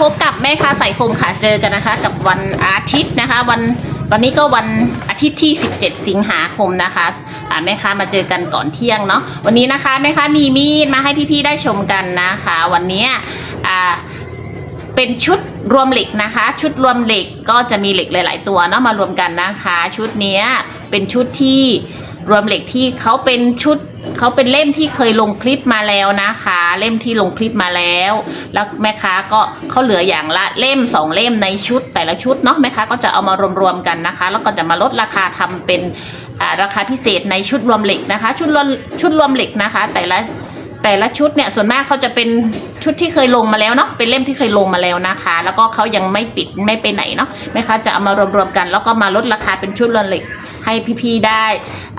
พบกับแม่ค้าใส่คมค่ะเจอกันนะคะ กับวันอาทิตย์นะคะ วันวันนี้ก็วันอาทิตย์ที่ 17 สิงหาคมนะคะอ่าแม่ค้ามาเจอกันก่อนเที่ยงเนาะวันนี้นะคะแม่ค้ามีมีดมาให้พี่ๆได้ชมกันนะคะ วันนี้อ่าเป็นชุด รวมเหล็กนะคะ ชุดรวมเหล็กก็จะมีเหล็กหลาย ๆ ตัวเนาะมารวมกันนะคะ ชุดนี้เป็นชุดที่รวมเหล็กที่เขาเป็นชุดเขาเป็นเล่มที่เคยลงคลิปมาแล้วนะคะ เล่มที่ลงคลิปมาแล้ว แล้วแม่ค้าก็เขาเหลืออย่างละเล่มสองเล่มในชุดแต่ละชุดเนาะแม่ค้าก็จะเอามารวมๆกันนะคะ แล้วก็จะมาลดราคาทำเป็นราคาพิเศษในชุดรวมเหล็กนะคะ ชุดรวมชุดรวมเหล็กนะคะ แต่ละ แต่ละชุดเนี่ยส่วนมากเขาจะเป็นชุดที่เคยลงมาแล้วเนาะเป็นเล่มที่เคยลงมาแล้วนะคะ แล้วก็เขายังไม่ปิดไม่ไปไหนเนาะแม่ค้าจะเอามารวมๆกัน แล้วก็มาลดราคาเป็นชุดรวมเหล็กให้พี่ๆได้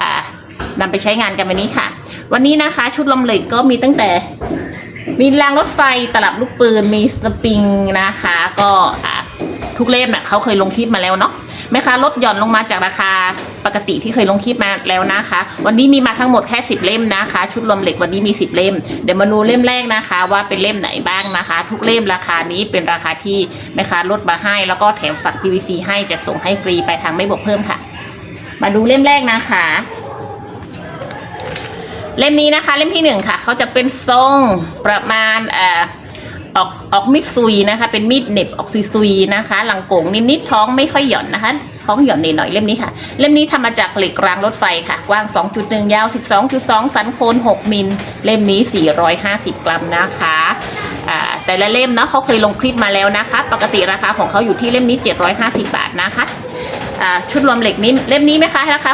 อ่านำไปใช้งานกันวันนี้ค่ะ วันนี้นะคะชุดลมเหล็กก็มีตั้งแต่มีรางรถไฟตลับลูกปืนมีสปริงนะคะ ก็อะ ทุกเล่มน่ะเขาเคยลงคลิปมาแล้วเนาะแม่ค้าลดหย่อนลงมาจากราคาปกติที่เคยลงคลิปมาแล้วนะคะ วันนี้มีมาทั้งหมดแค่ 10 เล่มนะคะ ชุดรวมเหล็กวันนี้มี 10 เล่ม เดี๋ยวมาดูเล่มแรกนะคะ ว่าเป็นเล่มไหนบ้างนะคะ ทุกเล่มราคานี้เป็นราคาที่แม่ค้าลดมาให้ แล้วก็แถมฝัก PVC ให้จะส่งให้ฟรีไปทางไม่บวกเพิ่มค่ะ มาดูเล่มแรกนะคะเล่มนี้นะคะ เล่มที่หนึ่งค่ะ เขาจะเป็นทรงประมาณเอ่อ ออกออกมิดซุยนะคะ เป็นมีดเหน็บออกซุยๆนะคะ หลังโก่งนิดๆท้องไม่ค่อยหย่อนนะคะ ท้องหย่อนหน่อยๆเล่มนี้ค่ะ เล่มนี้ทำมาจากเหล็กรางรถไฟค่ะ กว้าง 2.1 ยาว 12.2 สันโคน6มิลเล่มนี้ 450 กรัมนะคะแต่ละเล่มเนาะเขาเคยลงคลิปมาแล้วนะคะ ปกติราคาของเขาอยู่ที่เล่มนี้ 750 บาทนะคะชุดรวมเหล็กนี้เล่มนี้ไหมคะราคา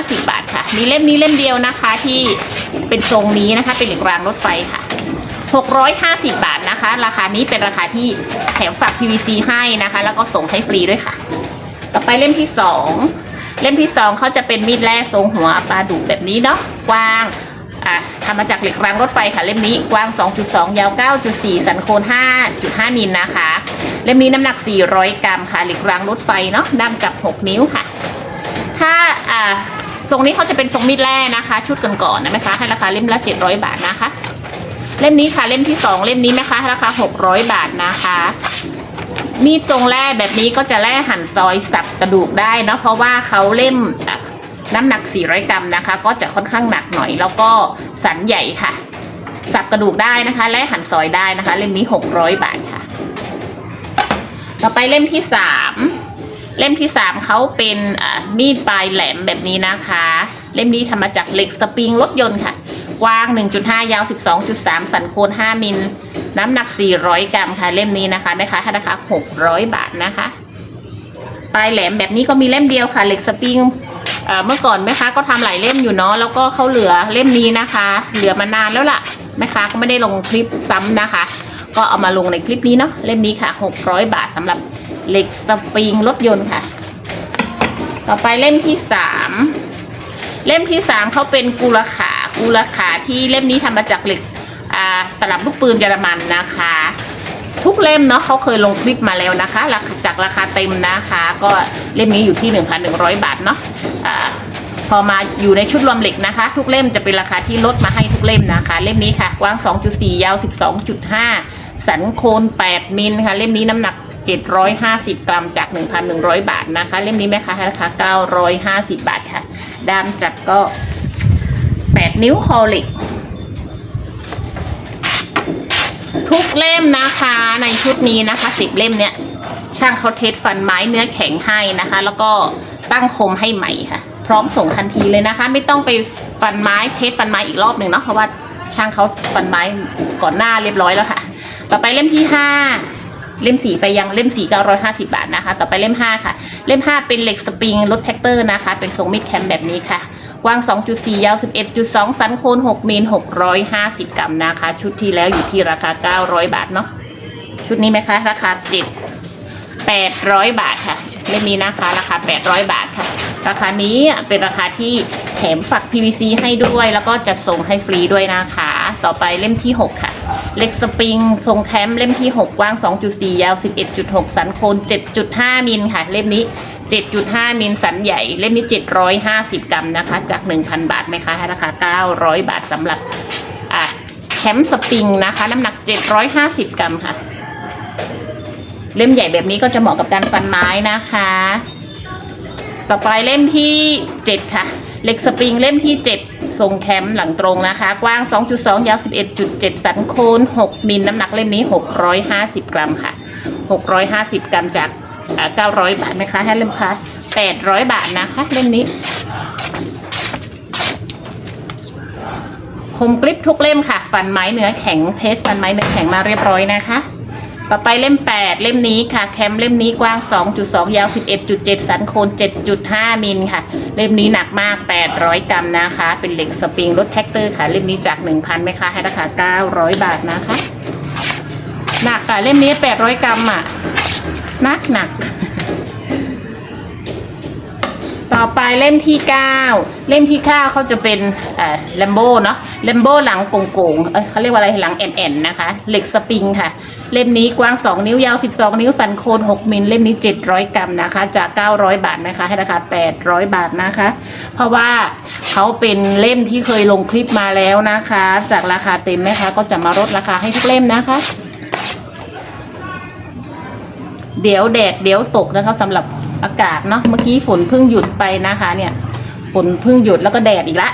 650 บาทค่ะ มีเล่มนี้เล่มเดียวนะคะที่เป็นทรงนี้นะคะ เป็นเหล็กรางรถไฟค่ะ 650 บาทนะคะ ราคานี้เป็นราคาที่แถมฝาก PVC ให้นะคะ แล้วก็ส่งให้ฟรีด้วยค่ะ ต่อไปเล่มที่ 2 เล่มที่ 2เขาจะเป็นมีดแร่ทรงหัวปลาดุแบบนี้เนาะกว้างอะทำมาจากเหล็กรางรถไฟค่ะ เล่มนี้กว้าง 2.2 ยาว 9.4 สันโคน5.5 มิลนะคะ เล่มนี้น้ำหนัก 400 กรัมค่ะ เหล็กรางรถไฟเนาะด้ามกับ 6 นิ้วค่ะ ถ้าอ่าทรงนี้เขาจะเป็นทรงมีดแร่นะคะ ชุดก่อนๆนะแม่ค้าให้ราคาเล่มละ 700 บาทนะคะ เล่มนี้ค่ะเล่มที่2เล่มนี้แม่ค้าให้ราคา600บาทนะคะ มีดทรงแร่แบบนี้ก็จะแร่หั่นซอยสับกระดูกได้เนาะเพราะว่าเขาเล่มน้ำหนัก 400 กรัมนะคะ ก็จะค่อนข้างหนักหน่อย แล้วก็สันใหญ่ค่ะ สับกระดูกได้นะคะ และหั่นซอยได้นะคะ เล่มนี้ 600 บาทค่ะ ต่อไปเล่มที่ 3 เล่มที่ 3เขาเป็นมีดปลายแหลมแบบนี้นะคะ เล่มนี้ทำมาจากเหล็กสปริงรถยนต์ค่ะ กว้าง 1.5 ยาว 12.3 สันโคน5มิล น้ำหนัก 400 กรัมค่ะเล่มนี้นะคะแม่ค้าราคา 600 บาทนะคะ ปลายแหลมแบบนี้ก็มีเล่มเดียวค่ะเหล็กสปริงเมื่อก่อนแม่ค้าก็ทำหลายเล่มอยู่เนาะแล้วก็เขาเหลือเล่มนี้นะคะ เหลือมานานแล้วล่ะแม่ค้าก็ไม่ได้ลงคลิปซ้ำนะคะ ก็เอามาลงในคลิปนี้เนาะเล่มนี้ค่ะ 600 บาทสำหรับเหล็กสปริงรถยนต์ค่ะ ต่อไปเล่มที่สามเล่มที่สามเขาเป็นกูราขา กูราขาที่เล่มนี้ทำมาจากเหล็กอ่าตลับลูกปืนเยอรมันนะคะ ทุกเล่มเนาะเขาเคยลงคลิปมาแล้วนะคะราคาจากราคาเต็มนะคะ ก็เล่มนี้อยู่ที่ 1,100 บาทเนาะอ่าพอมาอยู่ในชุดรวมเหล็กนะคะ ทุกเล่มจะเป็นราคาที่ลดมาให้ทุกเล่มนะคะ เล่มนี้ค่ะกว้าง 2.4 ยาว 12.5 สันโคน8มิลค่ะ เล่มนี้น้ำหนัก 750 กรัมจาก 1,100 บาทนะคะ เล่มนี้แม่ค้าให้ราคา950 บาทค่ะด้ามจับก็ 8 นิ้วคอล็กทุกเล่มนะคะในชุดนี้นะคะสิบเล่มเนี่ยช่างเขาเทสฟันไม้เนื้อแข็งให้นะคะ แล้วก็ตั้งคมให้ใหม่ค่ะ พร้อมส่งทันทีเลยนะคะ ไม่ต้องไปฟันไม้เทสฟันไม้อีกรอบหนึ่งเนาะเพราะว่าช่างเขาฟันไม้ก่อนหน้าเรียบร้อยแล้วค่ะ ต่อไปเล่มที่ห้าเล่มสีไปยังเล่มสีเก้าร้อยห้าสิบาทนะคะ ต่อไปเล่มห้าค่ะ เล่มห้าเป็นเหล็กสปริงรถแท็กเตอร์นะคะ เป็นทรงมิดแคมแบบนี้ค่ะ กว้าง 2.4 ยาว 11.2 สันโคน6มิล650 กรัมนะคะ ชุดที่แล้วอยู่ที่ราคา 900 บาทเนาะชุดนี้ไหมคะ ราคา 7 800 บาทค่ะเล่มนี้นะคะ ราคา 800 บาทค่ะ ราคานี้เป็นราคาที่แถมฝัก PVC ให้ด้วย แล้วก็จะส่งให้ฟรีด้วยนะคะ ต่อไปเล่มที่ 6 ค่ะ เล็กสปริง ทรงแคมเล่มที่ 6 กว้าง 2.4 ยาว 11.6 สันโคน 7.5 มิลค่ะ เล่มนี้ 7.5 มิลสันใหญ่ เล่มนี้ 750 กรัมนะคะ จาก 1,000 บาทไหมคะราคา 900 บาทสำหรับแคมสปริงนะคะ น้ำหนัก 750 กรัมค่ะ เล่มใหญ่แบบนี้ก็จะเหมาะกับการฟันไม้นะคะ ต่อไปเล่มที่ 7 ค่ะเหล็กสปริงเล่มที่ 7 ทรงแคมหลังตรงนะคะ กว้าง 2.2 ยาว 11.7 สันโคน 6 มิลน้ำหนักเล่มนี้ 650 กรัมค่ะ 650 กรัมจาก อ่า900บาทนะคะให้เล่มค่ะ800บาทนะคะเล่มนี้ คมกริบทุกเล่มค่ะ ฟันไม้เนื้อแข็งเทสฟันไม้เนื้อแข็งมาเรียบร้อยนะคะ ต่อไปเล่ม8เล่มนี้ค่ะ แคมเล่มนี้กว้าง2.2ยาว11.7สันโคน7.5มิลค่ะ เล่มนี้หนักมาก800กรัมนะคะ เป็นเหล็กสปริงรถแท็กเตอร์ค่ะ เล่มนี้จาก1,000ไหมคะให้ราคา900บาทนะคะ หนักค่ะเล่มนี้800กรัมอะหนักหนัก ต่อไปเล่มที่9เล่มที่9เขาจะเป็นเอ่อแลมโบเนาะแลมโบหลังโก่งๆเอ้ยเขาเรียกว่าอะไรหลังแอนๆนะคะ เหล็กสปริงค่ะ เล่มนี้กว้าง2นิ้วยาว12นิ้วสันโคน6มิลเล่มนี้700กรัมนะคะ จาก900บาทนะคะ ให้ราคา800บาทนะคะ เพราะว่าเขาเป็นเล่มที่เคยลงคลิปมาแล้วนะคะ จากราคาเต็มนะคะก็จะมาลดราคาให้ทุกเล่มนะคะ เดี๋ยวแดดเดี๋ยวตกนะคะสำหรับอากาศเนาะเมื่อกี้ฝนเพิ่งหยุดไปนะคะ เนี่ยฝนเพิ่งหยุดแล้วก็แดดอีกละ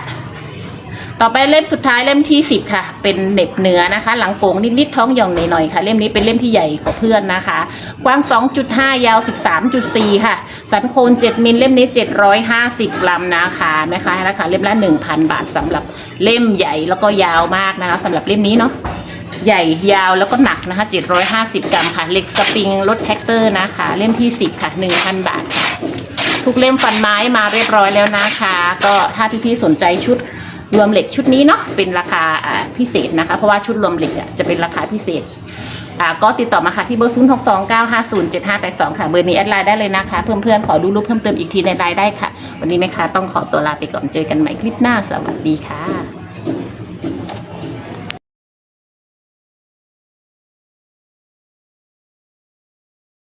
ต่อไปเล่มสุดท้ายเล่มที่สิบค่ะ เป็นเน็บเนื้อนะคะ หลังโป่งนิดๆท้องหย่องหน่อยๆค่ะ เล่มนี้เป็นเล่มที่ใหญ่กว่าเพื่อนนะคะ กว้าง 2.5 ยาว 13.4 ค่ะ สันโคน7มิลเล่มนี้ 750 กรัมนะคะแม่ค้าให้ราคาเล่มละ 1,000 บาทสำหรับเล่มใหญ่แล้วก็ยาวมากนะคะสำหรับเล่มนี้เนาะ ใหญ่ยาวแล้วก็หนักนะคะ 750 กรัมค่ะเหล็กสปริงรถแท็กเตอร์นะคะ เล่มที่ 10 ค่ะ 1,000 บาท ทุกเล่มฟันไม้มาเรียบร้อยแล้วนะคะ ก็ถ้าพี่ๆสนใจชุดรวมเหล็กชุดนี้เนาะเป็นราคาพิเศษนะคะ เพราะว่าชุดรวมเหล็กจะเป็นราคาพิเศษก็ติดต่อมาค่ะที่เบอร์ 0 6 2 9 5 0 7 5 8 2 ค่ะ เบอร์นี้แอดไลน์ได้เลยนะคะ เพื่อนๆ ขอดูรูปเพิ่มเติมอีกทีในไลน์ได้ค่ะ วันนี้นะคะต้องขอตัวลาไปก่อนเจอกันใหม่คลิปหน้า สวัสดีค่ะ